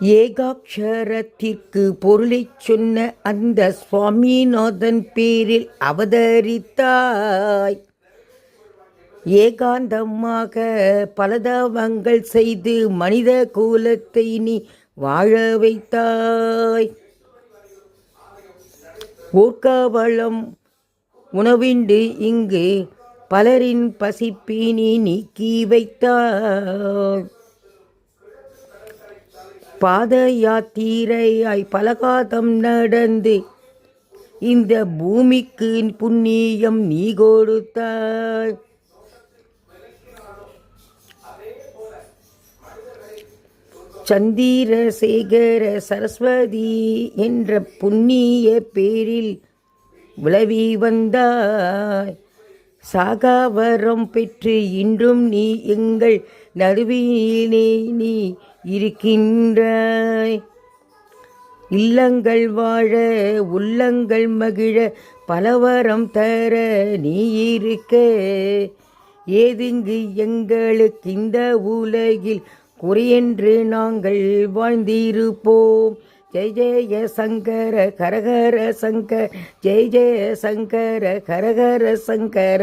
ஏகாட்சரத்திற்கு பொருளைச் சொன்ன அந்த சுவாமிநாதன் பேரில் அவதரித்தாய். ஏகாந்தமாக பலதவங்கள் செய்து மனித குலத்தை நீ வாழ வைத்தாய். ஊர்காவளம் உணவிண்டு இங்கு பலரின் பசிப்பினி நீக்கி வைத்தாய். பாத யாத்திரையாய் பலகாதம் நடந்து இந்த பூமிக்கு புண்ணியம் நீ கொடுத்தாய். சந்திரசேகர சரஸ்வதி என்ற புண்ணிய பேரில் விளவி வந்தாய். சாகாவரம் பெற்று இன்றும் நீ எங்கள் நடுவிலே நீ இருக்கின்றாய். இல்லங்கள் வாழ உள்ளங்கள் மகிழ பலவரம் தர நீ இருக்க. ஏதிங்கு எங்களுக்கு இந்த உலகில் குறையென்று நாங்கள் வாழ்ந்திருப்போம். ஜெய ஜெய சங்கர கரகர சங்கர் ஜெய ஜெய சங்கர கரகர சங்கர.